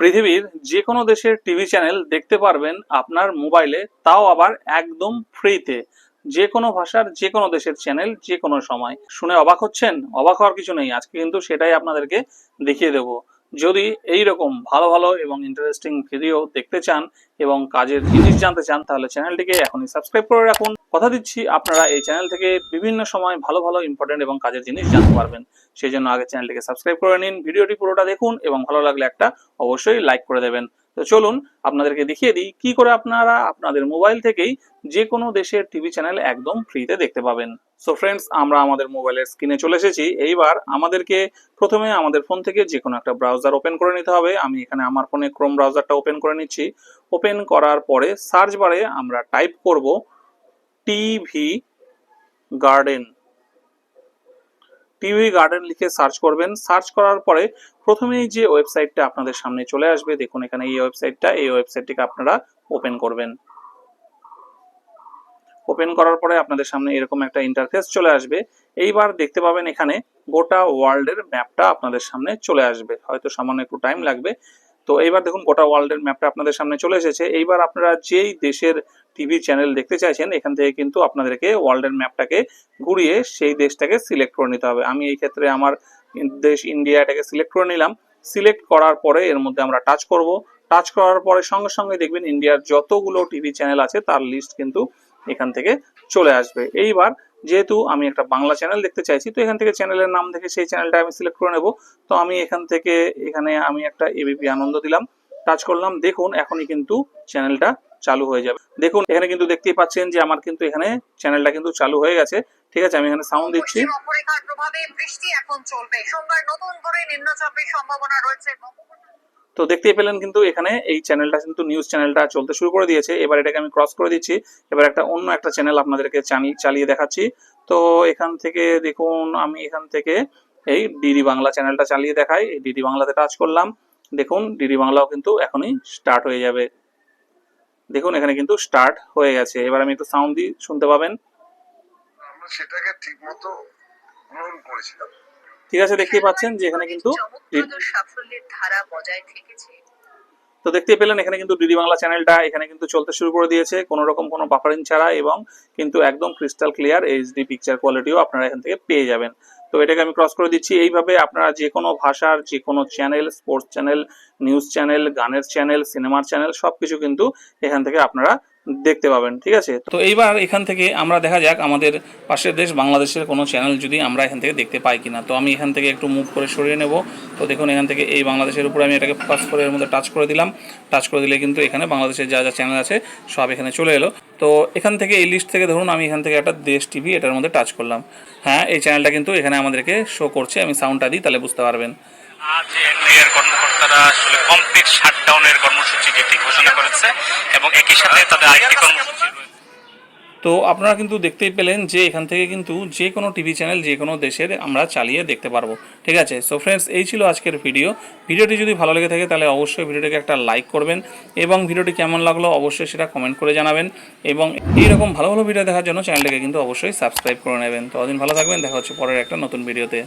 পৃথিবীর যে কোনো দেশের টিভি চ্যানেল দেখতে পারবেন আপনার মোবাইলে, তাও আবার একদম ফ্রিতে। যে কোনো ভাষার যে কোনো দেশের চ্যানেল যে কোনো সময়। শুনে অবাক হচ্ছেন? অবাক হওয়ার কিছু নেই। আজকে কিন্তু সেটাই আপনাদেরকে দেখিয়ে দেব। যদি এই রকম ভালো ভালো এবং ইন্টারেস্টিং ভিডিও দেখতে চান এবং কাজের জিনিস জানতে চান, তাহলে চ্যানেলটিকে এখনই সাবস্ক্রাইব করে রাখুন। কথা দিচ্ছি, আপনারা এই চ্যানেল থেকে বিভিন্ন সময় ভালো ভালো ইম্পর্টেন্ট এবং কাজের জিনিস জানতে পারবেন। সেই জন্য আগে চ্যানেলটিকে সাবস্ক্রাইব করে নিন ভিডিওটি পুরোটা দেখুন এবং ভালো লাগলে একটা অবশ্যই লাইক করে দেবেন। তো চলুন আপনাদেরকে দেখিয়ে দিই কি করে আপনারা আপনাদের মোবাইল থেকেই যে কোনো দেশের টিভি চ্যানেল একদম ফ্রিতে দেখতে পাবেন। সো ফ্রেন্ডস আমরা আমাদের মোবাইলের স্ক্রিনে চলে এসেছি। এইবার আমাদেরকে প্রথমে আমাদের ফোন থেকে যে কোনো একটা ব্রাউজার ওপেন করে নিতে হবে। আমি এখানে আমার ফোনে ক্রোম ব্রাউজারটা ওপেন করে নিচ্ছি। ওপেন করার পরে সার্চ বারে আমরা টাইপ করব টিভি গার্ডেন টিভি গার্ডেন লিখে সার্চ করবেন। সার্চ করার পরে প্রথমেই যে ওয়েবসাইটটা আপনাদের সামনে চলে আসবে, দেখুন এখানে এই ওয়েবসাইটটা, এই ওয়েবসাইটটিকে আপনারা ওপেন করবেন। ওপেন করার পরে আপনাদের সামনে এরকম একটা ইন্টারফেস চলে আসবে। এইবার দেখতে পাবেন এখানে গোটা ওয়ার্ল্ডের ম্যাপটা আপনাদের সামনে চলে আসবে। হয়তো সামান্য একটু টাইম লাগবে। তো এইবার দেখুন গোটা ওয়ার্ল্ডের ম্যাপটা আপনাদের সামনে চলে এসেছে। এইবার আপনারা যেই দেশের টিভি চ্যানেল দেখতে চাইছেন, এখান থেকে কিন্তু আপনাদেরকে ওয়ার্ল্ডের ম্যাপটাকে ঘুরিয়ে সেই দেশটাকে সিলেক্ট করে নিতে হবে। আমি এই ক্ষেত্রে আমার দেশ ইন্ডিয়া এটাকে সিলেক্ট করে নিলাম। সিলেক্ট করার পরে এর মধ্যে আমরা টাচ করব। টাচ করার পরে সঙ্গে সঙ্গে দেখবেন ইন্ডিয়ার যতগুলো টিভি চ্যানেল আছে, তার লিস্ট কিন্তু এখান থেকে চলে আসবে। এইবার যেহেতু আমি একটা বাংলা চ্যানেল দেখতে চাইছি, তো এখান থেকে চ্যানেলের নাম দেখে সেই চ্যানেলটা আমি সিলেক্ট করে নেব। তো আমি এখান থেকে, এখানে আমি একটা এবিপি আনন্দ দিলাম টাচ করলাম, দেখুন এখনই কিন্তু চ্যানেলটা চালু হয়ে যাবে। দেখুন, এখানে কিন্তু দেখতেই পাচ্ছেন যে আমার কিন্তু এখানে চ্যানেলটা কিন্তু চালু হয়ে গেছে। ঠিক আছে, আমি এখানে সাউন্ড দিচ্ছি। প্রভাবে বৃষ্টি এখন চলবে। সোমবার নতুন করে নিম্নচাপের সম্ভাবনা রয়েছে। তো দেখতেই পেলেন কিন্তু এখানে এই চ্যানেলটা কিন্তু নিউজ চ্যানেলটা চলতে শুরু করে দিয়েছে। এবার এটাকে আমি ক্রস করে দিচ্ছি। এবার একটা অন্য একটা চ্যানেল আপনাদেরকে চালিয়ে দেখাচ্ছি। তো এখান থেকে দেখুন, আমি এখান থেকে এই ডিডি বাংলা চ্যানেলটা চালিয়ে দেখাই। এই ডিডি বাংলাতে টাচ করলাম। দেখুন ডিডি বাংলাও কিন্তু এখনই স্টার্ট হয়ে যাবে। দেখুন, এখানে কিন্তু স্টার্ট হয়ে গেছে। এবার আমি একটু সাউন্ড দিই, শুনতে পাবেন? আমরা সেটাকে ঠিক মতো গ্রহণ করেছিলাম। ঠিক আছে দেখতেই পাচ্ছেন যে এখানে কিন্তু সাফল্যের ধারা বজায় থেকেছে তো দেখতেই পেলেন এখানে কিন্তু ডিডি বাংলা চ্যানেলটা এখানে কিন্তু চলতে শুরু করে দিয়েছে। কোনো রকম কোনো বাফারিং ছাড়া এবং কিন্তু একদম ক্রিস্টাল ক্লিয়ার এইচডি পিকচার কোয়ালিটিও আপনারা এখান থেকে পেয়ে যাবেন। তো এটাকে আমি ক্রস করে দিচ্ছি। এইভাবে আপনারা যে কোনো ভাষার যে কোনো channel sports channel news channel গানের চ্যানেল সিনেমার চ্যানেল সবকিছু কিন্তু এখান থেকে আপনারা দেখতে পাবেন, ঠিক আছে? তো এইবার এখান থেকে আমরা দেখা যাক আমাদের পাশের দেশ বাংলাদেশের কোনো চ্যানেল যদি আমরা এখান থেকে দেখতে পাই কিনা। তো আমি এখান থেকে একটু মুভ করে সরিয়ে নেব। তো দেখুন, এখান থেকে এই বাংলাদেশের উপরে আমি এটাকে ফোকাস করে এর মধ্যে টাচ করে দিলাম। টাচ করে দিলে কিন্তু এখানে বাংলাদেশের যা যা চ্যানেল আছে, সব এখানে চলে এলো। তো এখান থেকে এই লিস্ট থেকে ধরুন, আমি এখান থেকে একটা দেশ টিভি এটার মধ্যে টাচ করলাম। হ্যাঁ এই চ্যানেলটা কিন্তু এখানে আমাদেরকে শো করছে। আমি সাউন্ডটা দিই, তাহলে বুঝতে পারবেন। আজ এনআইএর কর্মকর্তারা আসলে কমপ্লিট শাটডাউনের কর্মসূচি যেটি ঘোষণা করেছে এবং একই সাথে তাদের আরেকটি কর্মসূচি তো আপনারা কিন্তু দেখতেই পেলেন যে এখান থেকে কিন্তু যে কোনো টিভি চ্যানেল যে কোনো দেশের আমরা চালিয়ে দেখতে পারব। ঠিক আছে? সো ফ্রেন্ডস এই ছিল আজকের ভিডিও। ভিডিওটি যদি ভালো লেগে থাকে তাহলে অবশ্যই ভিডিওটিকে একটা লাইক করবেন এবং ভিডিওটি কেমন লাগল অবশ্যই সেটা কমেন্ট করে জানাবেন এবং এইরকম ভালো ভালো ভিডিও দেখার জন্য চ্যানেলটিকে কিন্তু অবশ্যই সাবস্ক্রাইব করে নেবেন। তো দিন ভালো থাকবেন। দেখা হচ্ছে পরের একটা নতুন ভিডিওতে।